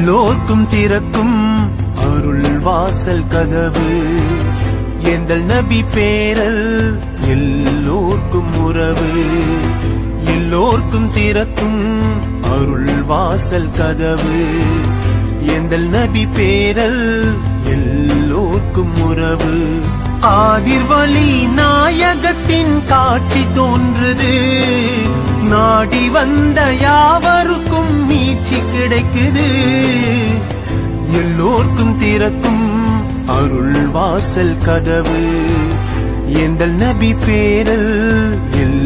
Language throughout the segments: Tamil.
எல்லோர்க்கும் திறக்கும் அருள் வாசல் கதவு. எந்தல் நபி பேரல் எல்லோர்க்கும் உறவு. எல்லோர்க்கும் திறக்கும் அருள் வாசல் கதவு. எந்தல் நபி பேரல் எல்லோர்க்கும் உறவு. ஆதிர்வழி நாயகத்தின் காட்சி தோன்றுது. நாடி வந்த யாவருக்கும் மீட்சி கிடைக்குது. எல்லோர்க்கும் திறக்கும் அருள் வாசல் கதவு. எந்த நபி பேரல் எல்லோர்க்கும்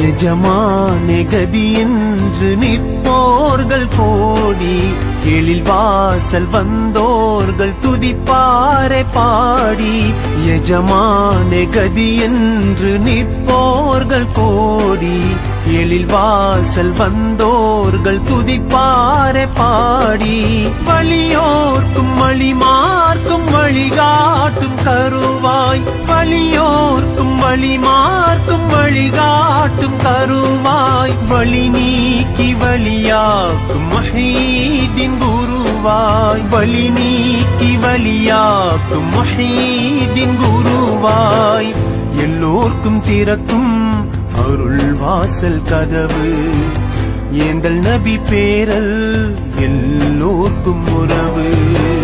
எஜமானே கதி என்று நிற்போர்கள் கோடி. எழில் வாசல் வந்தோர்கள் துதிப்பாரை பாடி. எஜமானே கதி என்று நிற்போர்கள் கோடி. எழில் வாசல் வந்தோர்கள் துதிப்பாரை பாடி. வழியோர்க்கும் வழிமார்க்கும் வழிகாட்டும் கருவாய். வழியோர்க்கும் வழிமார்க்கும் வழிகாட்டும் தருவாய். வழி நீக்கி வழியாக்கும் மஹீதின் குருவாய். வழி நீக்கி வழியாக்கும் மஹீதின் குருவாய். எல்லோர்க்கும் திறக்கும் அருள் வாசல் கதவு. ஏந்தல் நபி பேரல் எல்லோர்க்கும் உறவு.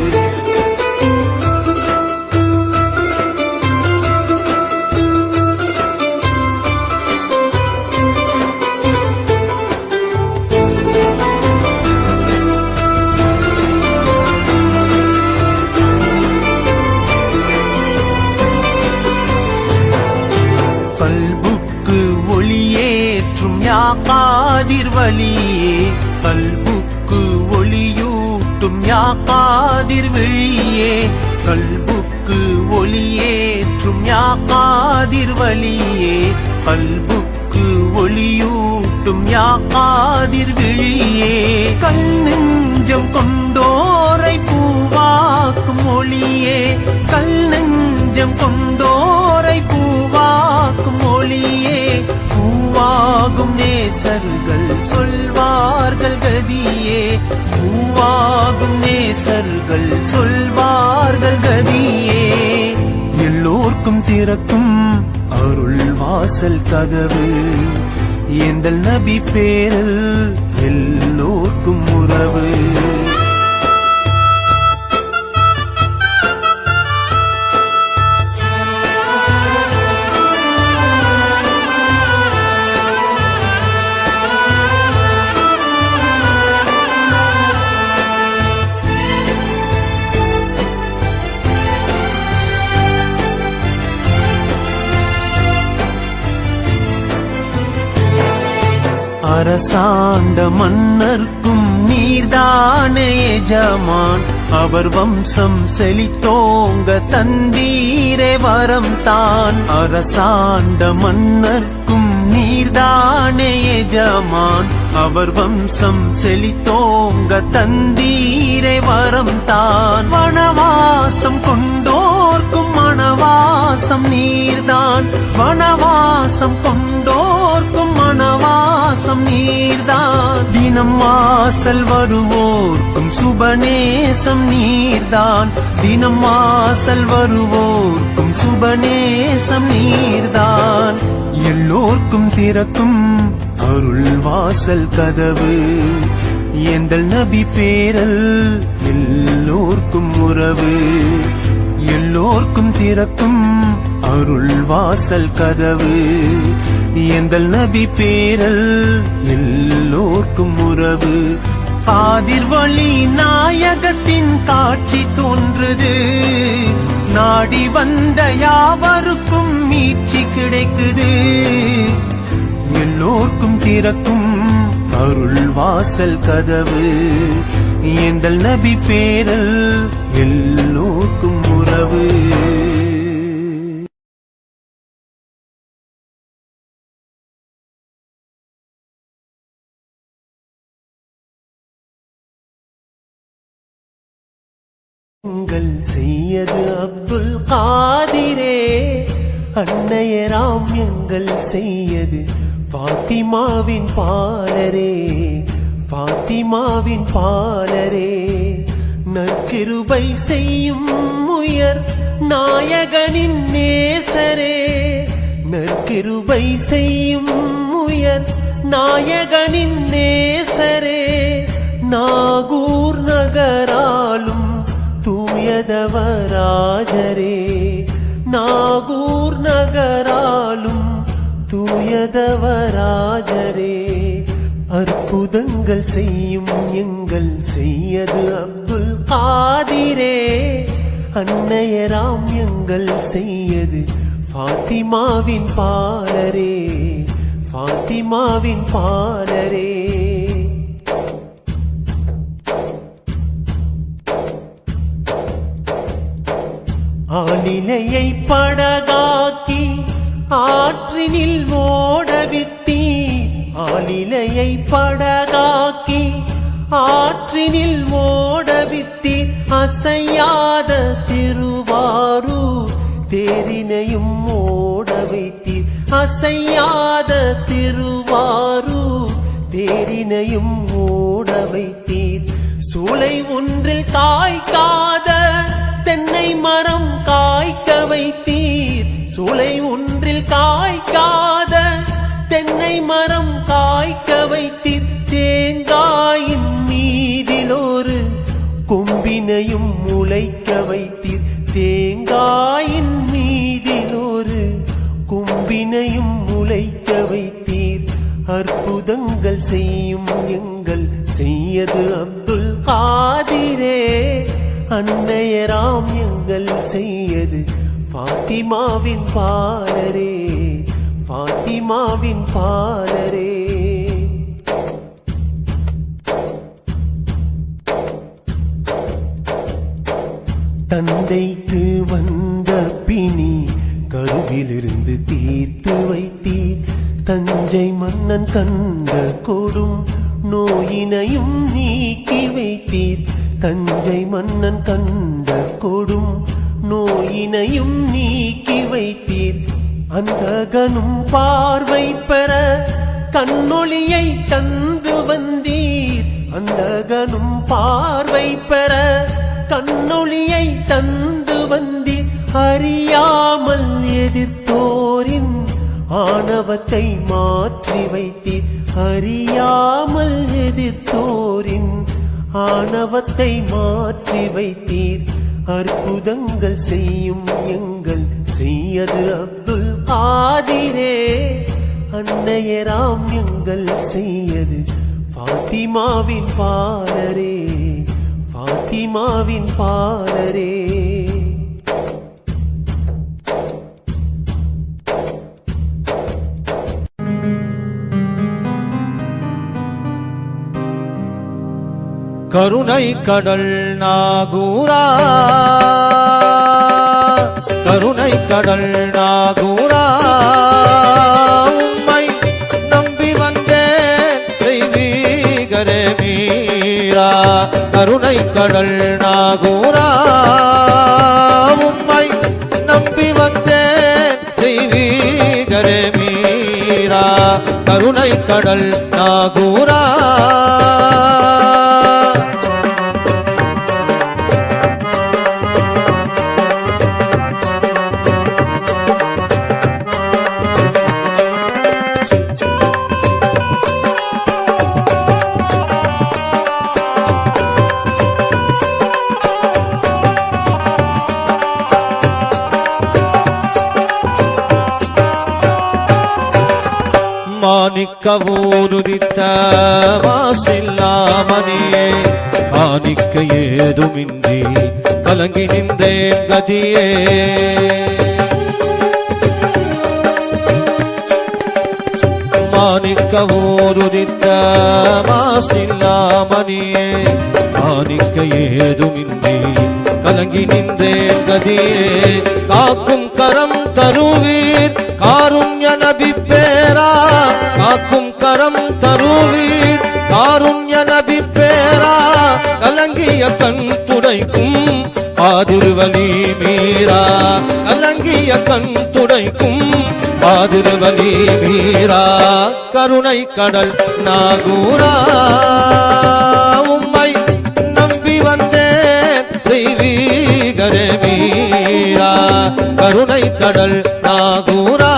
யாக்காதிர் வழியே கல்புக்கு ஒளியூட்டும் யாக்காதிர் வெளியே கல்புக்கு ஒளியேற்றும் யாக்காதிர் வழியே. கல்புக்கு ஒளியூட்டும் யாக்காதிர் வெளியே கல் நெஞ்சம் கொண்டோரை பூவாக்கும் ஒளியே. கல் நெஞ்சம் கொண்டோரை பூவாக்கும் ஒளியே. பூவா சொல்வார்கள் கதியே. பூவாகும் நேசர்கள் சொல்வார்கள் கதியே. எல்லோர்க்கும் திறக்கும் அருள் வாசல் கதவு. ஏந்தல் நபி பேரல் எல்லோர்க்கும் உறவு. அரசாண்ட மன்னர்க்கும் நீர்தானே ஜமான் அவர் வம்சம் செழித்தோங்க தந்தீரே வரம் தான் அரசாண்ட மன்னர்க்கும் நீர்தானே ஜமான் அவர் வம்சம் செழித்தோங்க தந்தீரே வரம் தான் வனவாசம் கொண்டோர்க்கும் மனவாசம் நீர்தான். வனவாசம் கொண்டோர்க்கும் வனவாசம் நீர்தான். தினம் வாசல் வருவோர்க்கும் சுபநேசம் நீர்தான். தினம் வாசல் வருவோர்க்கும் சுபநேசம் நீர்தான். எல்லோர்க்கும் திறக்கும் அருள் வாசல் கதவு. எந்தல் நபி பேரல் எல்லோர்க்கும் உறவு. எல்லோர்க்கும் திறக்கும் அருள் வாசல் கதவு. எந்தல் நபி பேரல் எல்லோர்க்கும் உறவு. ஆதிர் வழி நாயகத்தின் காட்சி தோன்றுது. நாடி வந்த யாவருக்கும் மீட்சி கிடைக்குது. எல்லோர்க்கும் திறக்கும் அருள் வாசல் கதவு. எந்தல் நபி பேரல் எல்லோர்க்கும் உறவு. எங்கள் செய்யது அப்துல் காதிரே. அன்னையராம் எங்கள் செய்யது பாத்திமாவின் பாலரே. பாத்திமாவின் பாலரே. நற்கிருபை செய்யும் உயர் நாயகனின் நேசரே. நற்கிருபை செய்யும் முயர் நாயகனின் நேசரே. நாகூர் ராஜரே நாகூர் நகராலும் தூயதவராஜரே அற்புதங்கள் செய்யும் எங்கள் செய்யது அப்துல் காதிரே அன்னையராம் எங்கள் செய்யது ஃபாத்திமாவின் பாலரே ஃபாத்திமாவின் பாலரே. ஆளிலையை படகாக்கி ஆற்றினில் ஓடவிட்டி ஆளிலையை படகாக்கி ஆற்றினில் ஓடவிட்டி அசையாத திருவாரூர் தேரினையும் ஓட வைத்தீர். அசையாத திருவாரூர் தேரினையும் ஓட வைத்தீர். சூளை ஒன்றில் காய்க்காத வைத்தீர். அற்புதங்கள் செய்யும் எங்கள் செய்யது அப்துல் காதிரே. அன்னையராம் எங்கள் செய்யது பாத்திமாவின் பாலரே. பாத்திமாவின் பாலரே. தந்தைக்கு வந்த பிணி கருவிலிருந்து தீர்த்து வைத்தீர். தஞ்சை மன்னன் கண்ட கொடும் நோயினையும் நீக்கி வைத்தீர். தஞ்சை மன்னன் கண்ட கொடும் நோயினையும் நீக்கி வைத்தீர். அந்த கனும் பார்வை பெற கண்ணொளியை தந்து வந்தீர். அந்த கனும் பார்வை பெற கண்ணொளியை தந்து ஆணவத்தை மாற்றி வைத்தீர். அறியாமல் எதிர்த்தோரின் ஆணவத்தை மாற்றி வைத்தீர். அற்புதங்கள் செய்யும் எங்கள் செய்யது அப்துல் ஆதிரே அன்னையராம் எங்கள் செய்யது ஃபாத்திமாவின் பாலரே ஃபாத்திமாவின் பாலரே கருணை கடல் நாகூரா. கருணை கடல் நாகூரா. உம்மை நம்பி வந்தேன் தெய்வீகரே மீரா. கருணை கடல் நாகூரா. உம்மை நம்பி வந்தேன் தெய்வீகரே மீரா. கருணை கடல் நாகூரா. மாணிக்க ஊருதித்த மாசில்லாமணியே காணிக்க ஏதுமின்றி கலங்கி நின்றேன் கதியே மாணிக்க ஊருதித்த மாசில்லாமணியே காணிக்க ஏதுமின்றி கலங்கி நின்றேன் கதியே காருண்ய எனபி பேரா கலங்கிய கண் துடைக்கும் பாதிருவலி மீரா. கலங்கிய கண் துடைக்கும் பாதிருவலி மீரா. கருணை கடல் நாகூரா உம்மை நம்பி வந்தேன் செய்வீகரே மீரா. கருணை கடல் நாகூரா.